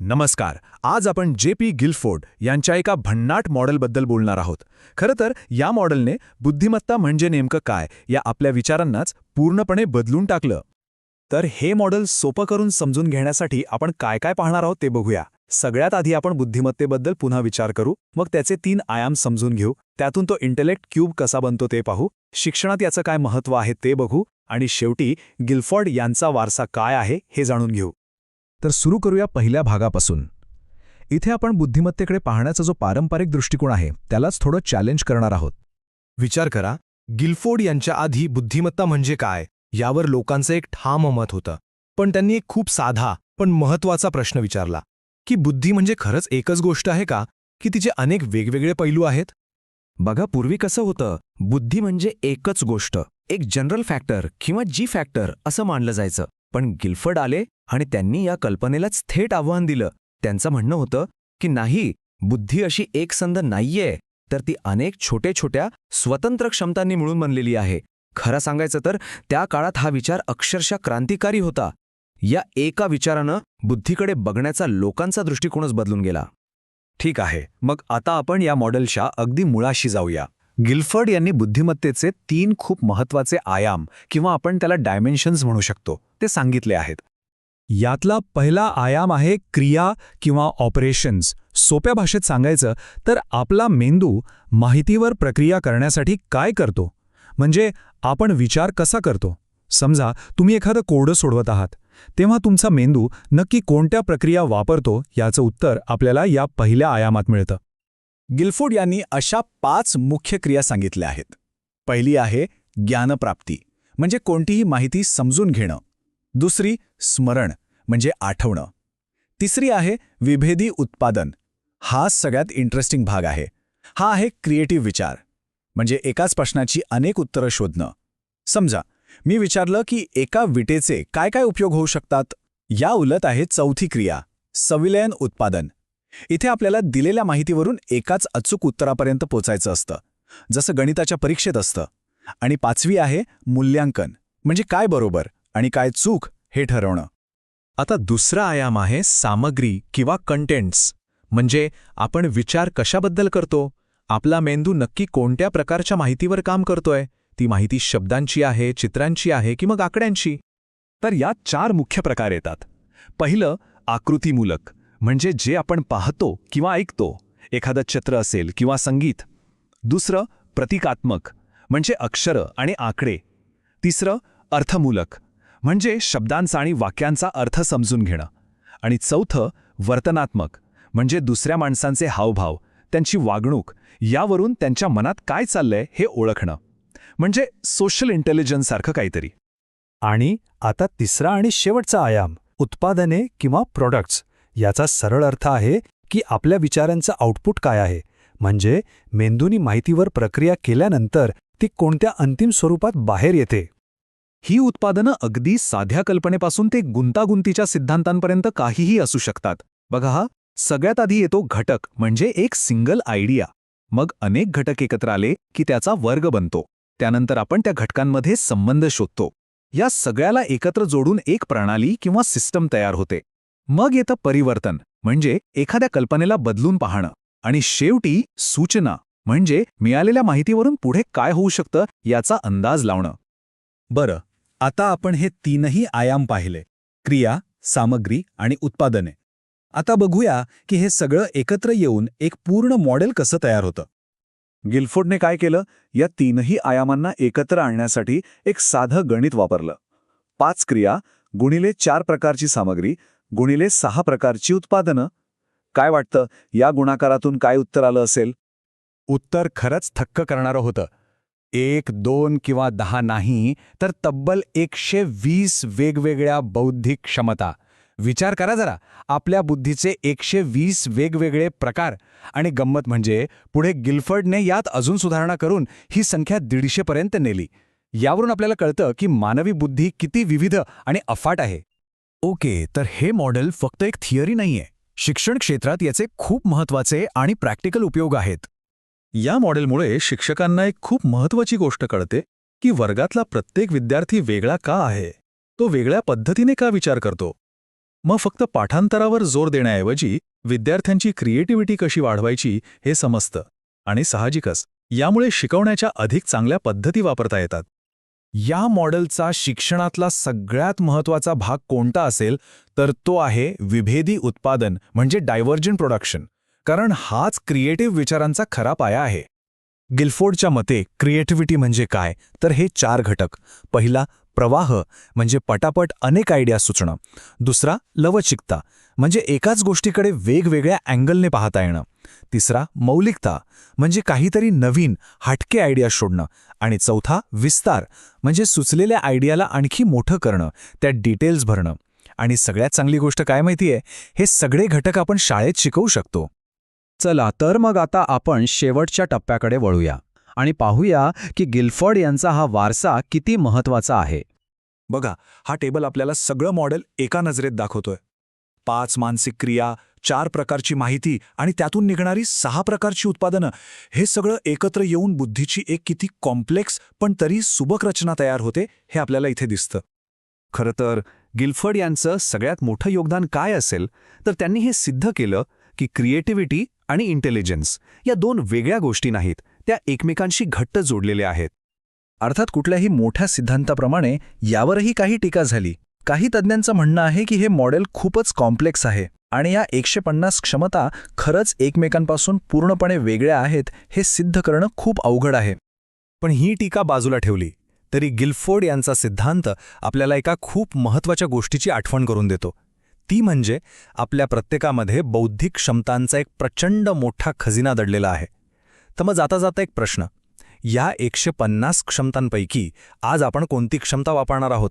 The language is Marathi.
नमस्कार आज आपण जे पी गिल्फोर्ड यांच्या एका भन्नाट मॉडेलबद्दल बोलणार आहोत. खरं तर या मॉडेलने बुद्धिमत्ता म्हणजे नेमकं काय या आपल्या विचारांनाच पूर्णपणे बदलून टाकलं. तर हे मॉडेल सोपं करून समजून घेण्यासाठी आपण काय काय पाहणार आहोत ते बघूया. सगळ्यात आधी आपण बुद्धिमत्तेबद्दल पुन्हा विचार करू मग त्याचे तीन आयाम समजून घेऊ त्यातून तो इंटेलेक्ट क्यूब कसा बनतो ते पाहू शिक्षणात याचं काय महत्त्व आहे ते बघू आणि शेवटी गिल्फॉर्ड यांचा वारसा काय आहे हे जाणून घेऊ. तर सुरू करूया पहिल्या भागापासून. इथे आपण बुद्धिमत्तेकडे पाहण्याचा जो पारंपरिक दृष्टिकोन आहे त्यालाच थोडं चॅलेंज करणार आहोत. विचार करा गिल्फोर्ड यांच्या आधी बुद्धिमत्ता म्हणजे काय यावर लोकांचं एक ठाम मत होतं. पण त्यांनी एक खूप साधा पण महत्त्वाचा प्रश्न विचारला की बुद्धी म्हणजे खरंच एकच गोष्ट आहे का की तिचे अनेक वेगवेगळे पैलू आहेत? बघा पूर्वी कसं होतं बुद्धी म्हणजे एकच गोष्ट एक जनरल फॅक्टर किंवा जी फॅक्टर असं मानलं जायचं. पण गिल्फर्ड आले आणि त्यांनी या कल्पनेलाच थेट आव्हान दिलं. त्यांचं म्हणणं होतं की नाही बुद्धी अशी एकसंध नाहीये तर ती अनेक छोटे छोट्या स्वतंत्र क्षमतांनी मिळून बनलेली आहे. खरं सांगायचं तर त्या काळात हा विचार अक्षरशः क्रांतिकारी होता. या एका विचारानं बुद्धीकडे बघण्याचा लोकांचा दृष्टिकोनच बदलून गेला. ठीक आहे मग आता आपण या मॉडेलच्या अगदी मुळाशी जाऊया. गिल्फर्ड यांनी बुद्धिमत्तेचे तीन खूप महत्त्वाचे आयाम किंवा आपण त्याला डायमेन्शन्स म्हणू शकतो ते सांगितले आहेत. यातला पहिला आयाम आहे क्रिया किंवा ऑपरेशन्स. सोप्या भाषेत सांगायचं तर आपला मेंदू माहितीवर प्रक्रिया करण्यासाठी काय करतो? म्हणजे आपण विचार कसा करतो? समजा तुम्ही एखादं कोडं सोडवत आहात. तेव्हा तुमचा मेंदू नक्की कोणत्या प्रक्रिया वापरतो याचं उत्तर आपल्याला या पहिल्या आयामात मिळतं. गिल्फोर्ड यांनी अशा पाच मुख्य क्रिया सांगितल्या आहेत. पहिली आहे ज्ञानप्राप्ती म्हणजे कोणतीही माहिती समजून घेणं. दुसरी स्मरण म्हणजे आठवणं. तिसरी आहे विभेदी उत्पादन. हा सगळ्यात इंटरेस्टिंग भाग आहे. हा आहे क्रिएटिव्ह विचार म्हणजे एकाच प्रश्नाची अनेक उत्तरं शोधणं. समजा मी विचारलं की एका विटेचे काय काय उपयोग होऊ शकतात? या उलट आहे चौथी क्रिया सविलयन उत्पादन. इथे आपल्याला दिलेल्या माहितीवरून एकाच अचूक उत्तरापर्यंत पोचायचं असतं जसं गणिताच्या परीक्षेत असतं. आणि पाचवी आहे मूल्यांकन म्हणजे काय बरोबर? आणि काय चूक हे ठरवणं. आता दुसरा आयाम आहे सामग्री किंवा कंटेंट्स म्हणजे आपण विचार कशाबद्दल करतो? आपला मेंदू नक्की कोणत्या प्रकारच्या माहितीवर काम करतोय? ती माहिती शब्दांची आहे चित्रांची आहे की मग आकड्यांची? तर यात चार मुख्य प्रकार येतात. पहिलं आकृतीमूलक. म्हणजे जे आपण पाहतो किंवा ऐकतो. एखादं चित्र असेल किंवा संगीत. दुसरं प्रतिकात्मक. म्हणजे अक्षरं आणि आकडे. तिसरं अर्थमूलक. म्हणजे शब्दांचा आणि वाक्यांचा अर्थ समजून घेणं. आणि चौथं वर्तनात्मक म्हणजे दुसऱ्या माणसांचे हावभाव त्यांची वागणूक यावरून त्यांच्या मनात काय चाललंय हे ओळखणं. म्हणजे सोशल इंटेलिजन्ससारखं काहीतरी. आणि आता तिसरा आणि शेवटचा आयाम उत्पादने किंवा प्रॉडक्ट्स याचा सरळ अर्थ आहे की आपल्या विचारांचं आउटपुट काय आहे. म्हणजे मेंदूनी माहितीवर प्रक्रिया केल्यानंतर ती कोणत्या अंतिम स्वरूपात बाहेर येते. ही उत्पादनं अगदी साध्या कल्पनेपासून ते गुंतागुंतीच्या सिद्धांतांपर्यंत काहीही असू शकतात. बघा हा सगळ्यात आधी येतो घटक म्हणजे एक सिंगल आयडिया मग अनेक घटक एकत्र आले की त्याचा वर्ग बनतो. त्यानंतर आपण त्या घटकांमध्ये संबंध शोधतो. या सगळ्याला एकत्र जोडून एक प्रणाली किंवा सिस्टम तयार होते. मग येतं परिवर्तन म्हणजे एखाद्या कल्पनेला बदलून पाहणं. आणि शेवटी सूचना म्हणजे मिळालेल्या माहितीवरून पुढे काय होऊ शकतं याचा अंदाज लावणं. बरं आता आपण हे तीनही आयाम पाहिले क्रिया सामग्री आणि उत्पादने. आता बघूया की हे सगळं एकत्र येऊन एक पूर्ण मॉडेल कसं तयार होतं. गिल्फोर्डने काय केलं? या तीनही आयामांना एकत्र आणण्यासाठी एक साधं गणित वापरलं. पाच क्रिया गुणिले चार प्रकारची सामग्री गुणिले सहा प्रकारची उत्पादनं. काय वाटतं? या गुणाकारातून काय उत्तर आलं असेल? उत्तर खरंच थक्क करणारं होतं. एक दोन किंवा दहा नाही तर तब्बल एकशे वीस वेगवेगळ्या बौद्धिक क्षमता. विचार करा जरा आपल्या बुद्धीचे एकशे वीस वेगवेगळे प्रकार आणि गंमत म्हणजे पुढे गिल्फर्डने यात अजून सुधारणा करून ही संख्या दीडशेपर्यंत नेली. यावरून आपल्याला कळतं की मानवी बुद्धी किती विविध आणि अफाट आहे. ओके तर हे मॉडेल फक्त एक थिअरी नाहीये. शिक्षण क्षेत्रात याचे खूप महत्त्वाचे आणि प्रॅक्टिकल उपयोग आहेत. या मॉडेलमुळे शिक्षकांना एक खूप महत्वाची गोष्ट कळते की वर्गातला प्रत्येक विद्यार्थी वेगळा का आहे? तो वेगळ्या पद्धतीने का विचार करतो? मग फक्त पाठांतरावर जोर देण्याऐवजी विद्यार्थ्यांची क्रिएटिव्हिटी कशी वाढवायची हे समजतं आणि साहजिकच यामुळे शिकवण्याच्या अधिक चांगल्या पद्धती वापरता येतात. या मॉडेलचा शिक्षणातला सगळ्यात महत्त्वाचा भाग कोणता असेल? तर तो आहे विभेदी उत्पादन म्हणजे डायव्हर्जन प्रोडक्शन. कारण हाच क्रिएटिव्ह विचारांचा खरा पाया आहे. गिल्फोर्डच्या मते क्रिएटिव्हिटी म्हणजे काय? तर हे चार घटक. पहिला प्रवाह म्हणजे पटापट अनेक आयडिया सुचणं. दुसरा लवचिकता म्हणजे एकाच गोष्टीकडे वेगवेगळ्या अँगलने पाहता येणं. तिसरा मौलिकता म्हणजे काहीतरी नवीन हटके आयडिया शोधणं. आणि चौथा विस्तार म्हणजे सुचलेल्या आयडियाला आणखी मोठं करणं त्यात डिटेल्स भरणं. आणि सगळ्यात चांगली गोष्ट काय माहितीये? हे सगळे घटक आपण शाळेत शिकवू शकतो. चला तर मग आता आपण शेवटच्या टप्प्याकडे वळूया आणि पाहूया की गिल्फर्ड यांचा हा वारसा किती महत्त्वाचा आहे. बघा हा टेबल आपल्याला सगळं मॉडेल एका नजरेत दाखवतोय. पाच मानसिक क्रिया चार प्रकारची माहिती आणि त्यातून निघणारी सहा प्रकारची उत्पादनं हे सगळं एकत्र येऊन बुद्धीची एक किती कॉम्प्लेक्स पण तरी सुबक रचना तयार होते हे आपल्याला इथे दिसतं. खरं तर गिल्फर्ड यांचं सगळ्यात मोठं योगदान काय असेल? तर त्यांनी हे सिद्ध केलं की क्रिएटिव्हिटी आणि इंटेलिजन्स या दोन वेगळ्या गोष्टी नाहीत त्या एकमेकांशी घट्ट जोडलेल्या आहेत. अर्थात कुठल्याही मोठ्या सिद्धांताप्रमाणे यावरही काही टीका झाली. काही तज्ज्ञांचं म्हणणं आहे की हे मॉडेल खूपच कॉम्प्लेक्स आहे आणि या एकशे पन्नास क्षमता खरंच एकमेकांपासून पूर्णपणे वेगळ्या आहेत हे सिद्ध करणं खूप अवघड आहे. पण ही टीका बाजूला ठेवली तरी गिल्फोर्ड यांचा सिद्धांत आपल्याला एका खूप महत्त्वाच्या गोष्टीची आठवण करून देतो. ती म्हणजे आपल्या प्रत्येकामध्ये बौद्धिक क्षमतांचा एक प्रचंड मोठा खजिना दडलेला आहे. तर मग जाता जाता एक प्रश्न. या एकशे पन्नास क्षमतांपैकी आज आपण कोणती क्षमता वापरणार आहोत?